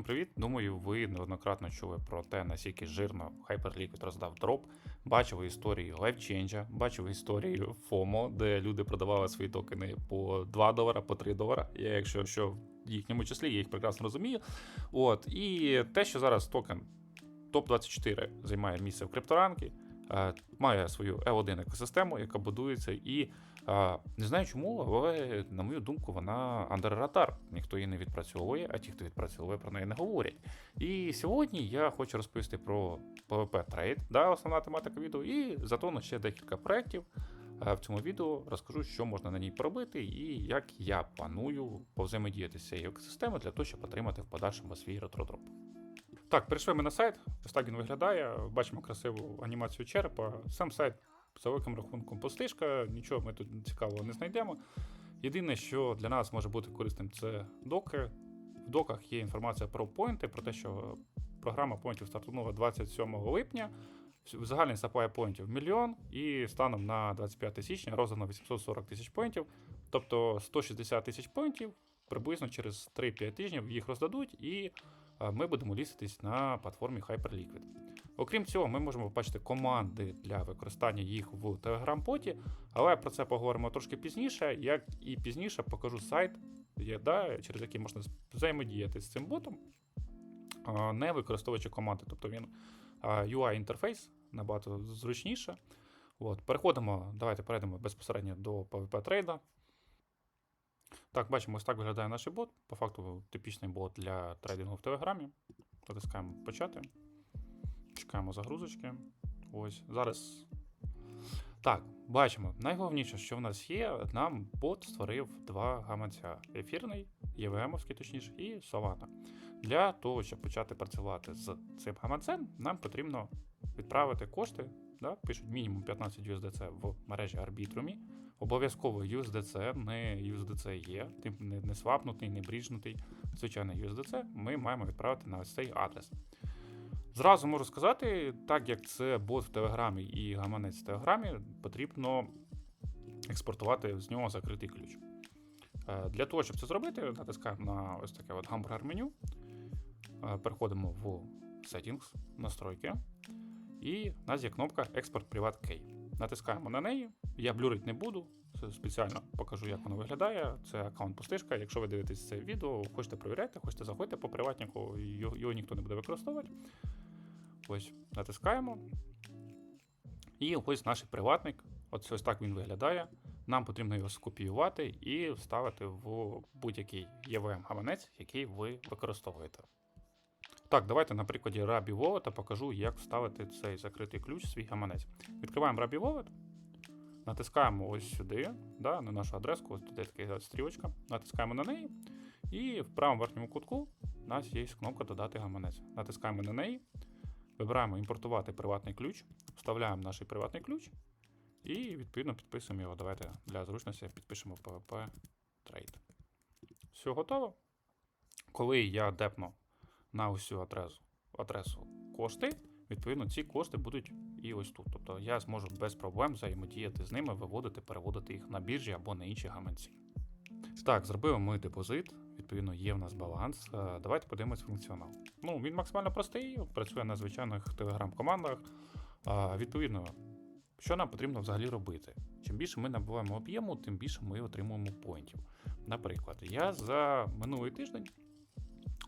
Всім привіт! Думаю, ви неоднократно чули про те, наскільки жирно Hyperliquid роздав дроп. Бачили історії LiveChange, бачили історію FOMO, де люди продавали свої токени по 2 долара, по 3 долара. Я, якщо що в їхньому числі, я їх прекрасно розумію. От, і те, що зараз токен топ-24 займає місце в крипторанки, е, має свою L1 екосистему, яка будується, і е, не знаю чому, але на мою думку, вона radar. Ніхто її не відпрацьовує, а ті, хто відпрацьовує, про неї не говорять. І сьогодні я хочу розповісти про PvP Trade, да, основна тематика відео, і затону ще декілька проєктів. В цьому відео розкажу, що можна на ній поробити, і як я планую повзаємодіяти з цією екосистемою для того, щоб отримати в подальшому свій ретродроп. Так, перейшли ми на сайт. Ось так він виглядає. Бачимо красиву анімацію черепа. Сам сайт за великим рахунком пустишка, нічого ми тут цікавого не знайдемо. Єдине, що для нас може бути корисним, це доки. В доках є інформація про поінти, про те, що програма поінтів стартувала 27 липня. Загальний supply поінтів мільйон, і станом на 25 січня роздано 840 тисяч поінтів, тобто 160 тисяч поінтів. Приблизно через 3-5 тижнів їх роздадуть, і е, ми будемо ліститись на платформі Hyperliquid. Окрім цього, ми можемо побачити команди для використання їх в Telegram-поті, але про це поговоримо трошки пізніше. Як і пізніше покажу сайт, через який можна взаємодіяти з цим ботом, не використовуючи команди. Тобто він UI-інтерфейс набагато зручніше. От, переходимо, давайте перейдемо безпосередньо до PvP трейда. Так, бачимо, ось так виглядає наш бот. По факту типічний бот для трейдингу в Телеграмі. Натискаємо почати. Чекаємо загрузочки. Ось. Зараз. Так, бачимо. Найголовніше, що в нас є, нам бот створив два гаманця: ефірний, євгемовський, точніше, і Solana. Для того, щоб почати працювати з цим гаманцем, нам потрібно відправити кошти. Да? Пишуть мінімум 15 USDC в мережі Arbitrum. Обов'язково USDC, не USDC є, не, свапнутий, не бріжнутий. Звичайно, USDC ми маємо відправити на ось цей адрес. Зразу можу сказати, так як це бот в Телеграмі і гаманець в Телеграмі, потрібно експортувати з нього закритий ключ. Е, Для того, щоб це зробити, натискаємо на ось таке от гамбургер меню. Е, Переходимо в Settings, настройки. І в нас є кнопка Export Privat Key. Натискаємо на неї. Я блюрить не буду. Спеціально покажу, як воно виглядає. Це аккаунт пустишка. Якщо ви дивитесь це відео, хочете перевіряти, хочете заходьте по приватнику, його ніхто не буде використовувати. Ось натискаємо. І ось наш приватник. Ось ось так він виглядає. Нам потрібно його скопіювати і вставити в будь-який EVM гаманець, який ви використовуєте. Так, давайте на прикладі Rabby Wallet покажу, як вставити цей закритий ключ в свій гаманець. Відкриваємо Rabby Wallet, натискаємо ось сюди, да, на нашу адреску, ось тут є така стрілочка, натискаємо на неї, і в правому верхньому кутку у нас є кнопка Додати гаманець. Натискаємо на неї, вибираємо імпортувати приватний ключ, вставляємо наш приватний ключ і відповідно підписуємо його. Давайте для зручності підпишемо PvP Trade. Все готово. Коли я депну на усю адресу, адресу кошти, відповідно, ці кошти будуть і ось тут. Тобто я зможу без проблем взаємодіяти з ними, виводити, переводити їх на біржі або на інші гаманці. Так, зробили ми депозит. Відповідно, є в нас баланс. Е, Давайте подивимось функціонал. Ну, він максимально простий, працює на звичайних телеграм-командах. Відповідно, що нам потрібно взагалі робити? Чим більше ми набуваємо об'єму, тим більше ми отримуємо поінтів. Наприклад, я за минулий тиждень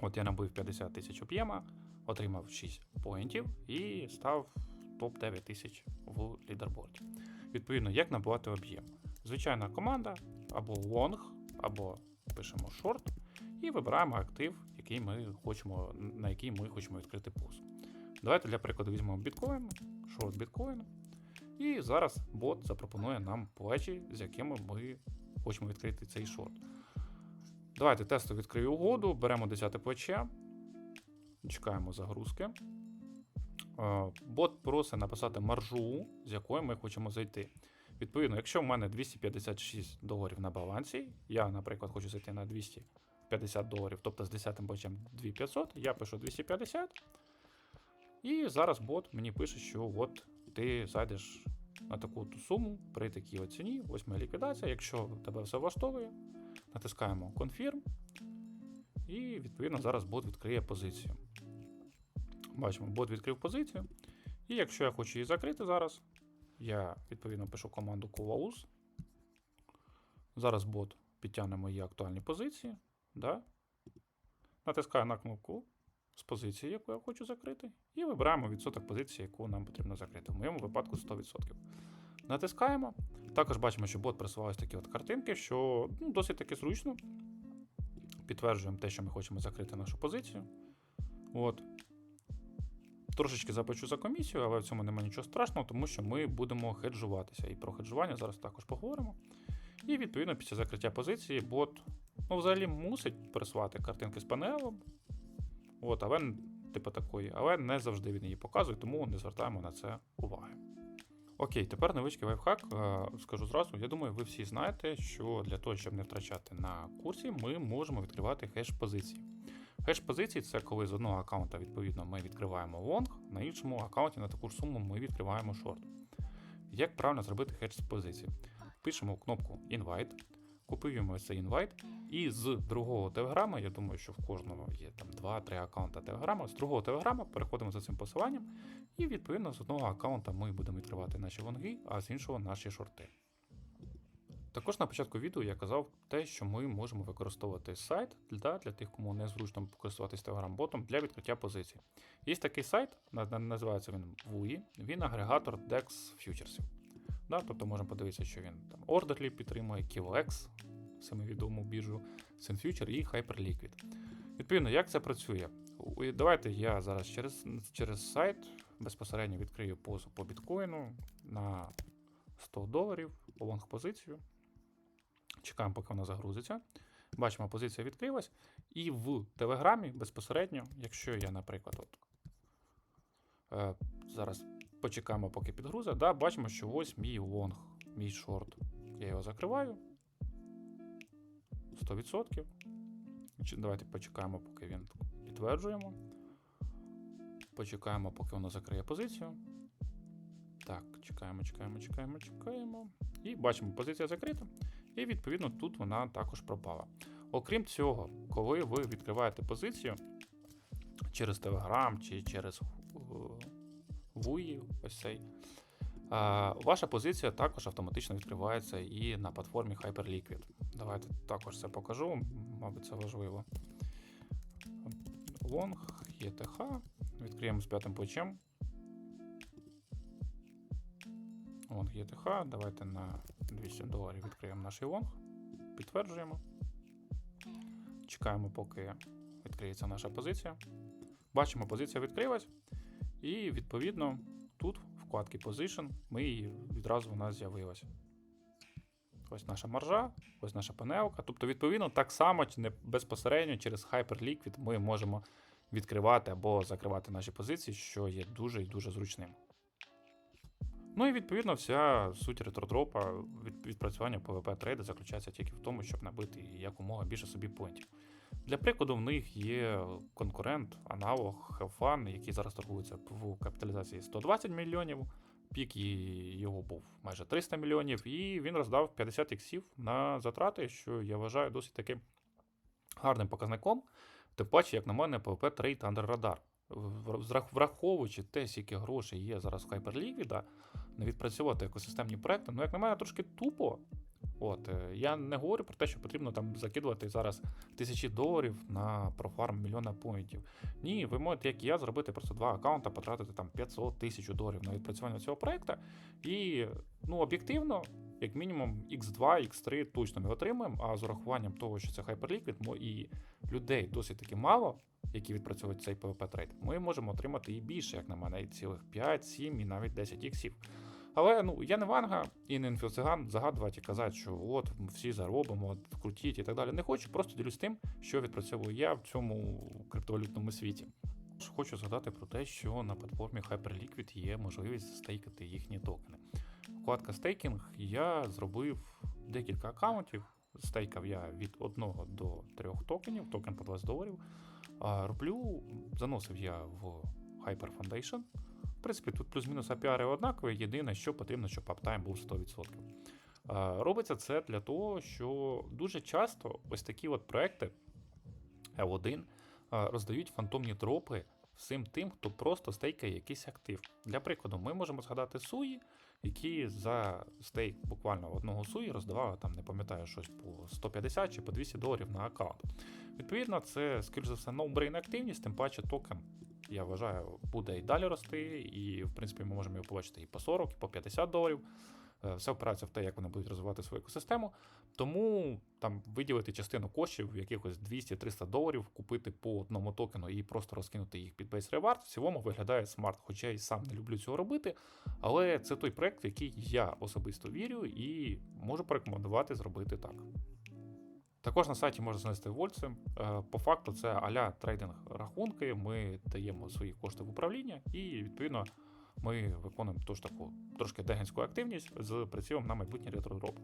От я набив 50 тисяч об'єма, отримав 6 поінтів і став топ-9 тисяч в лідерборді. Відповідно, як набувати об'єм? Звичайна команда або long, або пишемо short, і вибираємо актив, який ми хочемо, на який ми хочемо відкрити пус. Давайте для прикладу візьмемо біткоін, short біткоін. І зараз бот запропонує нам плечі, з якими ми хочемо відкрити цей шорт. Давайте тесту відкрию угоду, беремо 10 плече, чекаємо загрузки. Е, Бот просить написати маржу, з якою ми хочемо зайти. Відповідно, якщо в мене 256 доларів на балансі, я, наприклад, хочу зайти на 250 доларів, тобто з 10 плечем 2500, я пишу 250. І зараз бот мені пише, що от ти зайдеш на таку суму при такій ціні, ось моя ліквідація. Якщо тебе все влаштовує, натискаємо Confirm. І відповідно зараз бот відкриє позицію. Бачимо, бот відкрив позицію. І якщо я хочу її закрити зараз, я відповідно пишу команду close. Зараз бот підтягне мої актуальні позиції. Да? Натискаю на кнопку з позиції, яку я хочу закрити, і вибираємо відсоток позиції, яку нам потрібно закрити. В моєму випадку 100%. Натискаємо. Також бачимо, що бот присуває такі от картинки, що ну, досить таки зручно. Підтверджуємо те, що ми хочемо закрити нашу позицію. От. Трошечки заплачу за комісію, але в цьому немає нічого страшного, тому що ми будемо хеджуватися. І про хеджування зараз також поговоримо. І відповідно після закриття позиції бот ну, взагалі мусить присувати картинки з панелом. От, але, типу такої, але не завжди він її показує, тому не звертаємо на це уваги. Окей, тепер невеличкий лайфхак. Е, Скажу зразу, я думаю, ви всі знаєте, що для того, щоб не втрачати на курсі, ми можемо відкривати хеш позиції. Хеш позиції це коли з одного аккаунта, відповідно, ми відкриваємо лонг, на іншому аккаунті на таку ж суму ми відкриваємо шорт. Як правильно зробити хедж з позиції? Пишемо кнопку Invite, копіюємо цей інвайт, і з другого телеграма, я думаю, що в кожного є там 2-3 аккаунта телеграма, з другого телеграма переходимо за цим посиланням, і відповідно з одного аккаунта ми будемо відкривати наші лонги, а з іншого наші шорти. Також на початку відео я казав те, що ми можемо використовувати сайт для, для тих, кому незручно користуватись Telegram-ботом для відкриття позицій. Є такий сайт, на- на- називається він WUI, він агрегатор DEX фьючерсів. Да, тобто можемо подивитися, що він там Orderly підтримує, KiloX, саме відому біржу, SynFuture і Hyperliquid. Відповідно, як це працює? Давайте я зараз через, через сайт безпосередньо відкрию позу по біткоїну на 100 доларів лонг позицію. Чекаємо, поки вона загрузиться. Бачимо, позиція відкрилась. І в Телеграмі безпосередньо, якщо я, наприклад, от, е, зараз почекаємо, поки підгрузить, да, бачимо, що ось мій лонг, мій шорт. Я його закриваю. 100%. Давайте почекаємо, поки він підтверджуємо. Почекаємо, поки воно закриє позицію. Так, чекаємо, чекаємо, чекаємо, чекаємо. І бачимо, позиція закрита. І відповідно тут вона також пропала. Окрім цього, коли ви відкриваєте позицію через Telegram чи через WUI, ось цей, ваша позиція також автоматично відкривається і на платформі Hyperliquid. Давайте також це покажу, мабуть, це важливо. Long, ETH, відкриємо з п'ятим плечем. Лонг ETH, давайте на 200 доларів відкриємо наш лонг, підтверджуємо. Чекаємо, поки відкриється наша позиція. Бачимо, позиція відкрилась. І відповідно тут, в вкладці Position, ми її відразу у нас з'явилася. Ось наша маржа, ось наша панелка. Тобто, відповідно, так само чи не безпосередньо через Hyperliquid ми можемо відкривати або закривати наші позиції, що є дуже і дуже зручним. Ну і відповідно вся суть ретродропа від відпрацювання PvP трейда заключається тільки в тому, щоб набити якомога більше собі поінтів. Для прикладу, в них є конкурент, аналог Hellfun, який зараз торгується в капіталізації 120 мільйонів. Пік його був майже 300 мільйонів, і він роздав 50 іксів на затрати, що я вважаю досить таки гарним показником. Тим паче, як на мене, PvP трейд radar. Враховуючи те, скільки грошей є зараз в Hyperliquid, не відпрацьовувати екосистемні проекти, ну, як на мене, трошки тупо. От, е, я не говорю про те, що потрібно там закидувати зараз тисячі доларів на профарм мільйона поінтів. Ні, ви можете, як і я, зробити просто два аккаунта, потратити там 500 тисяч доларів на відпрацювання цього проекту. І ну, об'єктивно, як мінімум, X2, X3 точно ми отримаємо, а з урахуванням того, що це Hyperliquid, і людей досить таки мало, які відпрацьовують цей PvP трейд, ми можемо отримати і більше, як на мене, і цілих 5, 7 і навіть 10 іксів. Але ну я не ванга і не інфоциган загадувати і казати, що от всі заробимо, от, крутіть і так далі. Не хочу, просто ділюсь тим, що відпрацьовую я в цьому криптовалютному світі. Хочу згадати про те, що на платформі Hyperliquid є можливість стейкати їхні токени. Вкладка стейкінг я зробив декілька аккаунтів. Стейкав я від 1 до 3 токенів, токен по 20 доларів. Роблю, заносив я в Hyper Foundation. В принципі, тут плюс-мінус API однакові, єдине, що потрібно, щоб аптайм був 100%. А, Робиться це для того, що дуже часто ось такі от проекти L1 е, роздають фантомні дропи всім тим, хто просто стейкає якийсь актив. Для прикладу, ми можемо згадати суї, які за стейк буквально одного суї роздавали там, не пам'ятаю, щось по 150 чи по 200 доларів на аккаунт. Відповідно, це, скоріш за все, ноубрейн активність, тим паче токен, я вважаю, буде і далі рости, і в принципі ми можемо його побачити і по 40, і по 50 доларів. Е, Все впирається в те, як вони будуть розвивати свою екосистему. Тому там виділити частину коштів, якихось 200-300 доларів, купити по одному токену і просто розкинути їх під Base Reward, в цілому виглядає смарт. Хоча я і сам не люблю цього робити. Але це той проект, в який я особисто вірю і можу порекомендувати зробити так. Також на сайті можна знести вольці. Е, По факту, це аля трейдинг рахунки. Ми даємо свої кошти в управління, і відповідно ми виконуємо тож таку трошки дегенську активність з прицілом на майбутній ретродроп.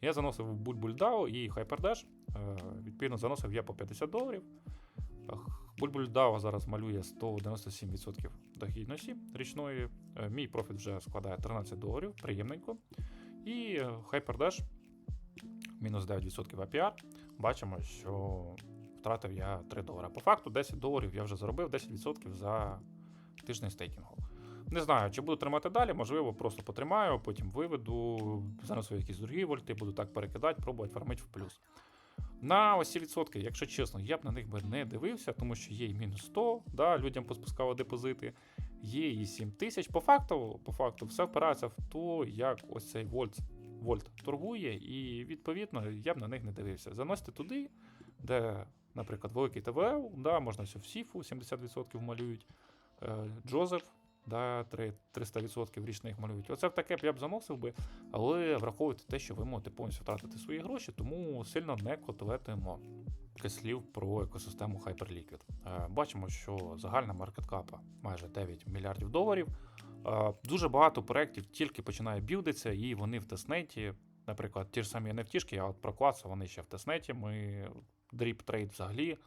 Я заносив Бульбульдау і HyperDash. Е, Відповідно, заносив я по 50 доларів. Бульбульдау зараз малює 197% дохідності річної. Е, Мій профіт вже складає 13 доларів, приємненько. І е, HyperDash мінус 9% APR. Бачимо, що втратив я 3 долари. По факту 10 доларів я вже заробив 10% за тиждень стейкінгу. Не знаю, чи буду тримати далі, можливо, просто потримаю, потім виведу, занесу якісь другі вольти, буду так перекидати, пробувати фармити в плюс. На ось ці відсотки, якщо чесно, я б на них би не дивився, тому що є і мінус 100, да, людям поспускали депозити, є і 7 тисяч. По факту, по факту, все впирається в те, як ось цей вольт, вольт торгує, і відповідно я б на них не дивився. Заносьте туди, де, наприклад, великий ТВЛ, да, можна все в Сіфу 70% малюють, е, Джозеф. Да, 300% річно їх малюють. Оце в таке б я б заносив би, але враховуйте те, що ви можете повністю втратити свої гроші, тому сильно не котлетуємо. Слів про екосистему Hyperliquid. Е, Бачимо, що загальна маркеткапа майже 9 мільярдів доларів. Е, Дуже багато проєктів тільки починає білдитися, і вони в тестнеті. Наприклад, ті ж самі NFT, а от про вони ще в тестнеті. Ми Drip Trade взагалі,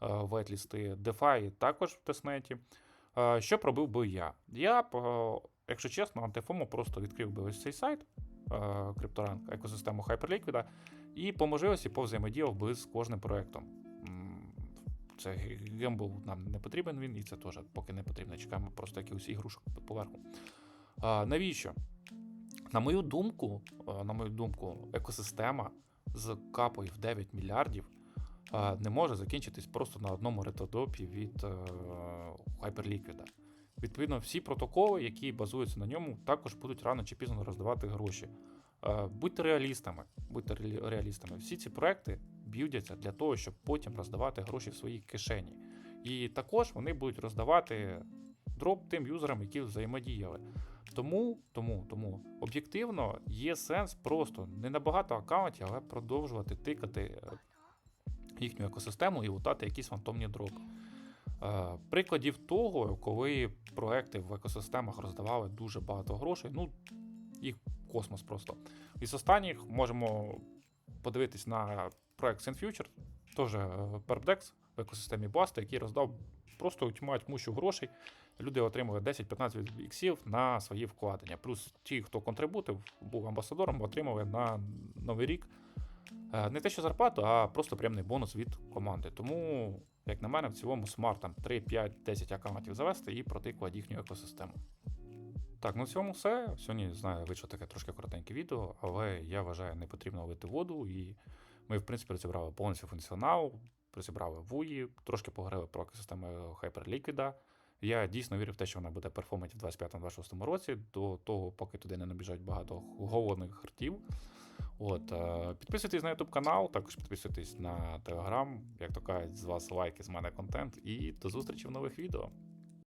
ветлісти, DeFi також в тестнеті. Е, Що б робив би я? Я е, якщо чесно, антифому просто відкрив би ось цей сайт е, крипторанк, екосистему Hyperliquid, і по можливості повзаємодіяв би з кожним проєктом. Це гембл нам не потрібен він, і це теж поки не потрібно. Чекаємо просто якихось ігрушок поверху. Навіщо? На мою думку, е, на мою думку, екосистема з капою в 9 мільярдів е, не може закінчитись просто на одному ретодопі від е, Hyperliquid. Відповідно, всі протоколи, які базуються на ньому, також будуть рано чи пізно роздавати гроші. Е, Будьте реалістами, будьте реалі- реалістами. Всі ці проекти б'юдяться для того, щоб потім роздавати гроші в своїй кишені. І також вони будуть роздавати дроп тим юзерам, які взаємодіяли. Тому, тому, тому об'єктивно є сенс просто не на багато аккаунтів, але продовжувати тикати е, їхню екосистему і лутати якісь фантомні дропи. Е, Прикладів того, коли проекти в екосистемах роздавали дуже багато грошей, ну їх космос просто. Із останніх можемо подивитись на проект SendFuture, теж е, Perpdex в екосистемі Blast, який роздав просто тьма тьмущу грошей. Люди отримали 10-15 іксів на свої вкладення. Плюс ті, хто контрибутив, був амбасадором, отримали на новий рік не те, що зарплату, а просто приємний бонус від команди. Тому, як на мене, в цілому смарт там 3, 5, 10 аккаунтів завести і протикувати їхню екосистему. Так, ну в цьому все. Сьогодні знаю, вийшло таке трошки коротеньке відео, але я вважаю, не потрібно лити воду. І ми, в принципі, розібрали повністю функціонал, розібрали вуї, трошки поговорили про екосистему Hyperliquid. Я дійсно вірю в те, що вона буде перформати в 25-26 році, до того, поки туди не набіжать багато голодних хартів. От, е, підписуйтесь на YouTube канал, також підписуйтесь на Telegram, як то кажуть, з вас лайки, з мене контент. І до зустрічі в нових відео.